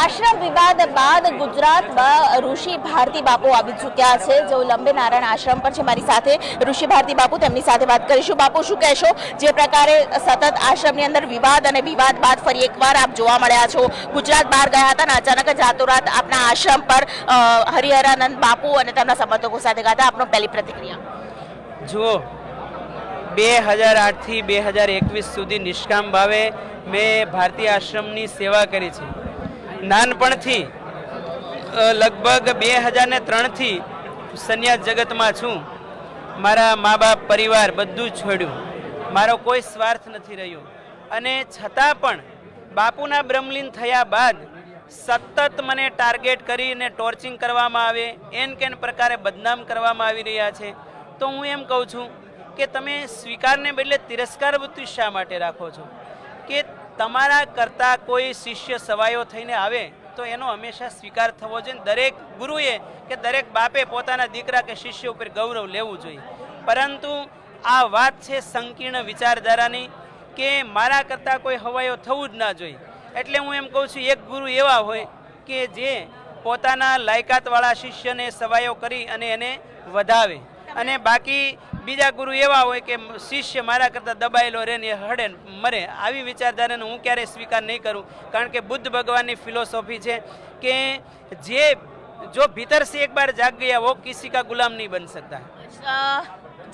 આશ્રમ વિવાદ બાદ ગુજરાતમાં ઋષિ ભારતી બાપુ આવી ચૂક્યા છે. જેઓ લંબે નારાયણ આશ્રમ પર છે મારી સાથે ઋષિ ભારતી બાપુ, તેમની સાથે વાત કરીશું. બાપુ, શું કહેશો? જે પ્રકારે સતત આશ્રમની અંદર વિવાદ અને વિવાદ બાદ ફરી એકવાર આપ જોવા મળ્યા છો. ગુજરાત બહાર ગયા હતા અને અચાનક જ રાતોરાત આપના આશ્રમ પર હરિહરાનંદ બાપુ અને તેમના સમર્થકો સાથે ગયા હતા. આપનો પહેલી પ્રતિક્રિયા. જુઓ, બે હજાર આઠથી બે હજાર એકવીસ સુધી નિષ્કામ ભાવે મેં ભારતીય આશ્રમની સેવા કરી છે. નાનપણથી લગભગ બે હજાર ને ત્રણથી સંન્યાસ જગતમાં છું. મારા મા બાપ પરિવાર બધું છોડ્યું. મારો કોઈ સ્વાર્થ નથી રહ્યો. અને છતાં પણ બાપુના બ્રહ્મલીન થયા બાદ સતત મને ટાર્ગેટ કરીને ટોર્ચિંગ કરવામાં આવે, એન કેન પ્રકારે બદનામ કરવામાં આવી રહ્યા છે. તો હું એમ કહું છું કે તમે સ્વીકારને બદલે તિરસ્કાર વૃત્તિ શા માટે રાખો છો? કે તમારા કરતાં કોઈ શિષ્ય સવાયો થઈને આવે, તો એનો હંમેશા સ્વીકાર થવો જોઈએ. દરેક ગુરુએ કે દરેક બાપે પોતાના દીકરા કે શિષ્ય ઉપર ગૌરવ લેવું જોઈએ. પરંતુ આ વાત છે સંકીર્ણ વિચારધારાની, કે મારા કરતાં કોઈ હવાયો થવું જ ના જોઈએ. એટલે હું એમ કહું છું, એક ગુરુ એવા હોય કે જે પોતાના લાયકાતવાળા શિષ્યને સવાયો કરી અને એને વધાવે. અને બાકી બીજા ગુરુ એવા હોય કે શિષ્ય મારા કરતાં દબાયેલો રહે ને હડે મરે. આવી વિચારધારાને હું ક્યારેય સ્વીકાર નહીં કરું. કારણ કે બુદ્ધ ભગવાનની ફિલોસોફી છે કે જે જો ભીતર સે એક બાર જાગ ગયા હો કિસી કા ગુલામ નહીં બની શકતા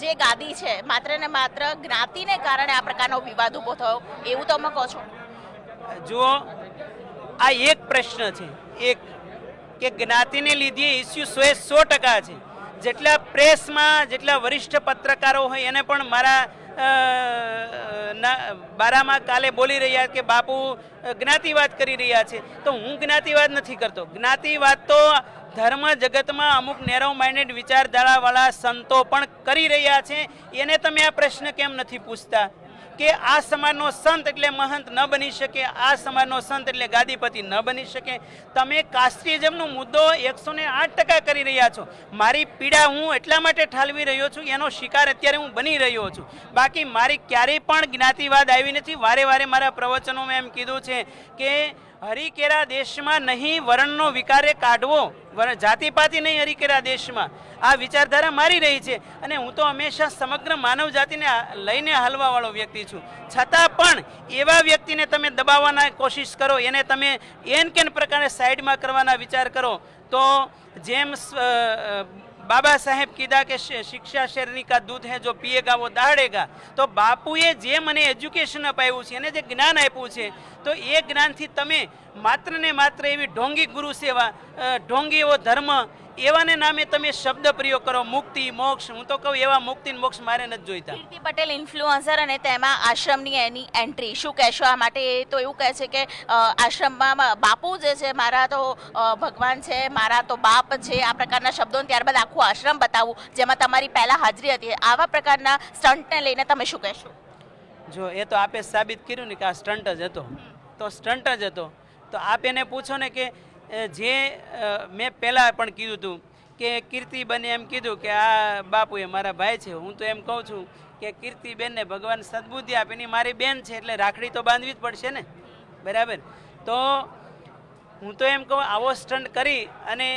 જે ગાદી છે માત્ર ને માત્ર જ્ઞાતિને કારણે આ પ્રકારનો વિવાદ ઊભો થયો. એવું તમે કહો છો. જુઓ આ એક પ્રશ્ન છે. એક કે જ્ઞાતિને લીધે ઇસ્યુ સો સો ટકા છે. જેટલા પ્રેસમાં જેટલા વરિષ્ઠ પત્રકારો હોય એને પણ મારા બારામાં કાલે બોલી રહ્યા કે બાપુ જ્ઞાતિવાદ કરી રહ્યા છે. તો હું જ્ઞાતિવાદ નથી કરતો. જ્ઞાતિવાદ તો ધર્મ જગતમાં અમુક નેરો માઇન્ડેડ વિચારધારાવાળા સંતો પણ કરી રહ્યા છે. એને તમે આ પ્રશ્ન કેમ નથી પૂછતા? કે આ સમાજનો સંત એટલે મહંત ન બની શકે, આ સમાજનો સંત એટલે ગાદીપતિ ન બની શકે. તમે કાસ્ટિઝમનો મુદ્દો એકસો ને આઠ ટકા કરી રહ્યા છો. મારી પીડા હું એટલા માટે ઠાલવી રહ્યો છું, એનો શિકાર અત્યારે હું બની રહ્યો છું. બાકી મારી ક્યારેય પણ જ્ઞાતિવાદ આવી નથી. વારે વારે મારા પ્રવચનોમાં એમ કીધું છે કે હરિકેરા દેશમાં નહીં, વર્ણનો વિકારે કાઢવો. જાતિપાતિ નહીં હરિકેરા દેશમાં. આ વિચારધારા મારી રહી છે અને હું તો હંમેશા સમગ્ર માનવ જાતિને લઈને હલવાવાળો વ્યક્તિ છું. છતાં પણ એવા વ્યક્તિને તમે દબાવવાના કોશિશ કરો, એને તમે એન કેન પ્રકારે સાઈડમાં કરવાના વિચાર કરો, તો જેમ બાબા સાહેબ કીધા કે શિક્ષા શેરની કા દૂધ હે જો પીએગા, વો દાડેગા. તો બાપુએ જે મને એજ્યુકેશન અપાવ્યું છે અને જે જ્ઞાન આપ્યું છે, તો એ જ્ઞાનથી તમે માત્ર ને માત્ર એવી ઢોંગી ગુરુ સેવા ઢોંગી એવો ધર્મ એવાને નામે તમે શબ્દ પ્રયોગ કરો મુક્તિ મોક્ષ. હું તો કહું એવા મુક્તિ મોક્ષ મારે નથી જોઈતા. કીર્તિ પટેલ ઇન્ફ્લુઅન્સર અને તેમાં આશ્રમની એની એન્ટ્રી શું કહેશો? આ માટે એ તો એવું કહે છે કે આશ્રમમાં બાપુ જે છે મારા તો ભગવાન છે મારા તો બાપ છે. આ પ્રકારના શબ્દો ત્યારબાદ આખું આશ્રમ બતાવું જેમાં તમારી પહેલાં હાજરી હતી. આવા પ્રકારના સ્ટન્ટને લઈને તમે શું કહેશો? જો એ તો આપે સાબિત કર્યું ને કે આ સ્ટન્ટ જ હતો. તો સ્ટન્ટ જ હતો. તો આપ એને પૂછો ને કે જે મેં પહેલાં પણ કીધું હતું કે કીર્તિબેને એમ કીધું કે આ બાપુ એ મારા ભાઈ છે. હું તો એમ કહું છું કે કીર્તિબેનને ભગવાન સદબુદ્ધિ આપીને મારી બેન છે એટલે રાખડી તો બાંધવી જ પડશે ને? બરાબર? તો હું તો એમ કહું આવો સ્ટન્ટ કરી અને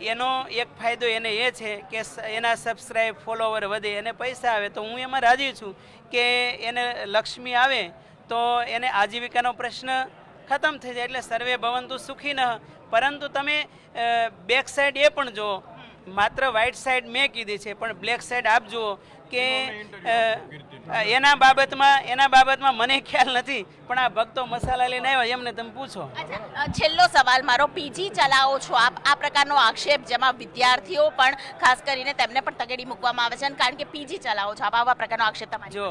એનો એક ફાયદો એને એ છે કે એના સબસ્ક્રાઈબ ફોલોવર વધે, એને પૈસા આવે. તો હું એમાં રાજી છું કે એને લક્ષ્મી આવે તો એને આજીવિકાનો પ્રશ્ન ખતમ થઈ જાય એટલે સર્વે ભવંતુ સુખી ન પરંતુ તમે બેક સાઈડ એ પણ જુઓ. માત્ર વ્હાઇટ સાઈડ મેં કીધી છે પણ બ્લેક સાઈડ આપ જુઓ કે એના બાબતમાં એના બાબતમાં મને ખ્યાલ નથી પણ આ ભક્તો મસાલા લઈને આવ્યા એમને તમે પૂછો. છેલ્લો સવાલ મારો પીજી ચલાવો છો આપ? આ પ્રકારનો આક્ષેપ જેમાં વિદ્યાર્થીઓ પણ ખાસ કરીને તેમને પણ તગેડી મૂકવામાં આવે છે કારણ કે પીજી ચલાવો છો આપ આવા પ્રકારનો આક્ષેપ તમારો જો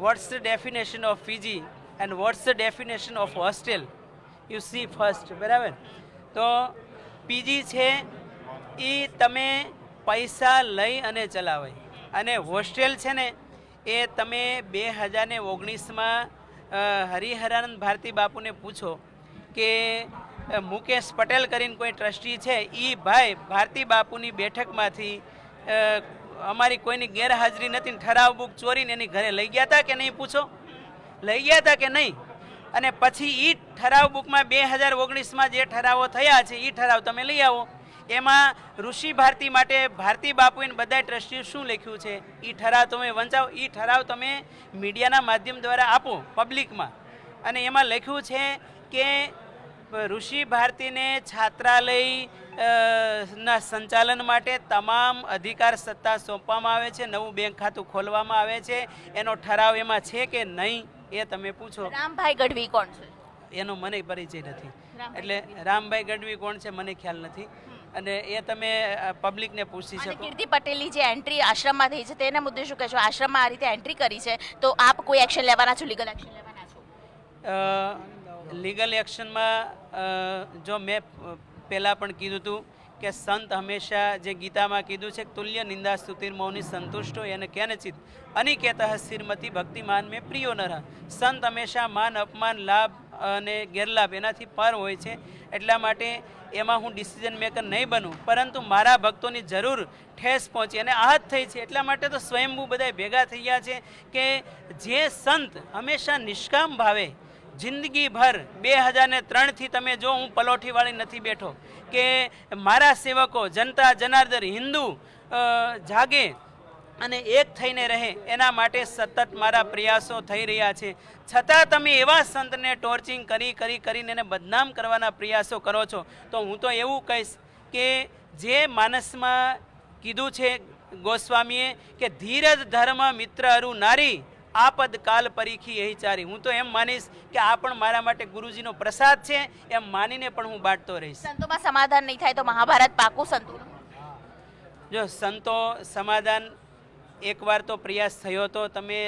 what's the definition of PG and what's the definition of hostel you see first બરાબર? તો પીજી છે એ તમે પૈસા લઈ અને ચલાવાય. અને હોસ્ટેલ છે ને, એ તમે બે હજાર ને ઓગણીસમાં હરિહરાનંદ ભારતી બાપુને પૂછો કે મુકેશ પટેલ કરીને કોઈ ટ્રસ્ટી છે એ ભાઈ ભારતી બાપુની બેઠકમાંથી અમારી કોઈની ગેરહાજરી નથી ઠરાવ બુક ચોરીને એની ઘરે લઈ ગયા હતા કે નહીં, પૂછો? લઈ ગયા હતા કે નહીં? અને પછી એ ઠરાવ બુકમાં બે હજાર ઓગણીસમાં જે ઠરાવો થયા છે એ ઠરાવ તમે લઈ આવો. એમાં ઋષિ ભારતી માટે ભારતી બાપુએ બધા ટ્રસ્ટીઓ શું લખ્યું છે? એ ઠરાવ તમે વંચાવો એ ઠરાવ તમે મીડિયાના માધ્યમ દ્વારા આપો, પબ્લિકમાં. અને એમાં લખ્યું છે કે ઋષિ ભારતીને છાત્રાલય ના સંચાલન માટે તમામ અધિકાર સત્તા સોંપવામાં આવે છે, નવું બેંક ખાતું ખોલવામાં આવે છે. એનો ઠરાવ એમાં છે કે નહીં? એ તમે પૂછો. રામભાઈ ગઢવી કોણ છે? એનો મને પરિચય નથી. એટલે રામભાઈ ગઢવી કોણ છે મને ખ્યાલ નથી. અને એ તમે પબ્લિકને પૂછી શકો. કીર્તિ પટેલની જે એન્ટ્રી આશ્રમમાં થઈ છે તેના મુદ્દે શું કહેશો? આશ્રમમાં આ રીતે એન્ટ્રી કરી છે તો આપ કોઈ એક્શન લેવાના છો? લીગલ એક્શન લેવાના છો? લીગલ એક્શનમાં જો મેં પહેલાં પણ કીધું હતું કે સંત હંમેશા જે ગીતામાં કીધું છે, તુલ્ય નિંદા સ્તુતિર મૌની હોય એને કેનચિત અનિકેત શ્રીમતી ભક્તિમાન મેં પ્રિયો નર સંત હંમેશા માન, અપમાન, લાભ અને ગેરલાભ એનાથી પર હોય છે. એટલા માટે એમાં હું ડિસિઝન મેકર નહીં બનું, પરંતુ મારા ભક્તોની જરૂર ઠેસ પહોંચી અને આહત થઈ છે. એટલા માટે તો સ્વયંભૂ બધા ભેગા થઈ ગયા છે કે જે સંત હંમેશા નિષ્કામ ભાવે જિંદગીભર બે હજાર ને ત્રણથી તમે જો હું પલોઠીવાળી નથી બેઠો, કે મારા સેવકો જનતા, જનાર્દન, હિન્દુ જાગે અને એક થઈને રહે, એના માટે સતત મારા પ્રયાસો થઈ રહ્યા છે. છતાં તમે એવા સંતને ટોર્ચિંગ કરી કરી, કરીને એને બદનામ કરવાના પ્રયાસો કરો છો, તો હું તો એવું કહીશ કે જે માનસમાં કીધું છે ગોસ્વામીએ કે ધીરજ, ધર્મ, મિત્ર, અરુ, નારી આપદ કાલ પરીખી એ ચારી. હું તો એમ માનીશ કે આ પણ મારા માટે ગુરુજીનો પ્રસાદ છે એમ માનીને પણ હું બાંટતો રહીશ. સંતોમાં સમાધાન નહીં થાય તો મહાભારત પાકું સંતુલન જો સંતો સમાધાન એકવાર તો પ્રયાસ થયો હતો તમે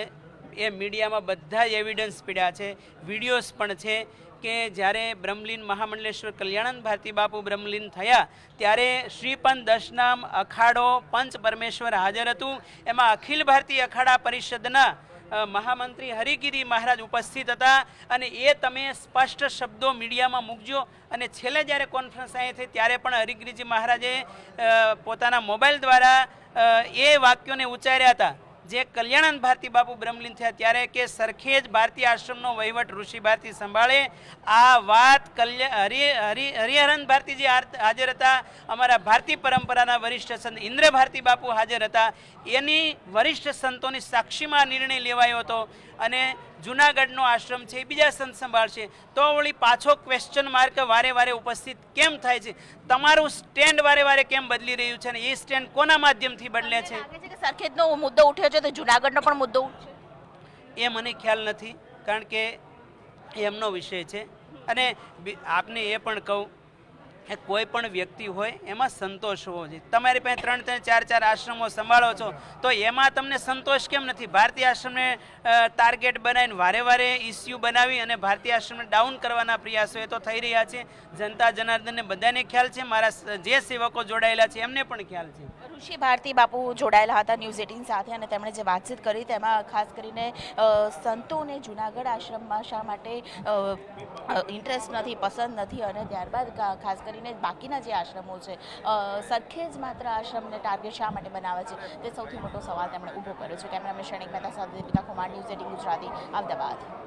એ મીડિયામાં બધા જ એવિડન્સ પીડ્યા છે વિડીયોઝ પણ છે કે જ્યારે બ્રહ્મલીન મહામંડલેશ્વર કલ્યાણંદ ભારતી બાપુ બ્રહ્મલીન થયા ત્યારે શ્રીપંત દશનામ અખાડો પંચ પરમેશ્વર હાજર હતું. એમાં અખિલ ભારતીય અખાડા પરિષદના મહામંત્રી હરિગીરી મહારાજ ઉપસ્થિત હતા અને એ તમે સ્પષ્ટ શબ્દો મીડિયામાં મૂકજો. અને છેલ્લે જ્યારે કોન્ફરન્સ અહીં થઈ ત્યારે પણ હરિગીરીજી મહારાજે પોતાના મોબાઈલ દ્વારા એ વાક્યોને ઉચ્ચાર્યા હતા. જે કલ્યાણંદ ભારતી બાપુ બ્રહ્મલીન થયા ત્યારે કે સરખેજ ભારતીય આશ્રમનો વહીવટ ઋષિ ભારતી સંભાળે. આ વાત કલ્યા, હરિ હરિ, હરિહરન ભારતીજી જે હાજર હતા. અમારા ભારતીય પરંપરાના વરિષ્ઠ સંત ઇન્દ્ર ભારતી બાપુ હાજર હતા. એની વરિષ્ઠ સંતોની સાક્ષીમાં નિર્ણય લેવાયો હતો અને જુનાગઢનો આશ્રમ છે એ બીજા સંત સંભાળશે. તો વળી પાછો ક્વેશ્ચન માર્ક વારે વારે ઉપસ્થિત કેમ થાય છે? તમારું સ્ટેન્ડ વારે વારે કેમ બદલી રહ્યું છે અને એ સ્ટેન્ડ કોના માધ્યમથી બદલે છે? સરખેજનો મુદ્દો ઉઠ્યો છે? તો જુનાગઢનો પણ મુદ્દો એ મને ખ્યાલ નથી કારણ કે એ એમનો વિષય છે. અને આપને એ પણ કહું કે કોઈ પણ વ્યક્તિ હોય, એમાં સંતોષ હોવો જોઈએ. તમારી પાસે ત્રણ ત્રણ ચાર ચાર આશ્રમો સંભાળો છો, તો એમાં તમને સંતોષ કેમ નથી? ભારતીય આશ્રમને ટાર્ગેટ બનાવીને વારે વારે ઇસ્યુ બનાવી અને ભારતીય આશ્રમને ડાઉન કરવાના પ્રયાસો એ તો થઈ રહ્યા છે. જનતા જનાર્દનને બધાને ખ્યાલ છે, મારા જે સેવકો જોડાયેલા છે, એમને પણ ખ્યાલ છે. ઋષિ ભારતી બાપુ જોડાયેલા હતા ન્યૂઝ એટીન સાથે અને તેમણે જે વાતચીત કરી તેમાં ખાસ કરીને સંતોને જુનાગઢ આશ્રમમાં શા માટે ઇન્ટરેસ્ટ નથી, પસંદ નથી અને ત્યારબાદ ખાસ કરીને બાકીના જે આશ્રમો છે સરખે સરખેજ માત્ર આશ્રમને ટાર્ગેટ શા માટે બનાવે છે, તે સૌથી મોટો સવાલ તેમણે ઊભો કર્યો છે. કેમેરામેન શણિક મહેતા સાથે દીપિકા કુમાર, ન્યૂઝ એટીન ગુજરાતી, અમદાવાદ.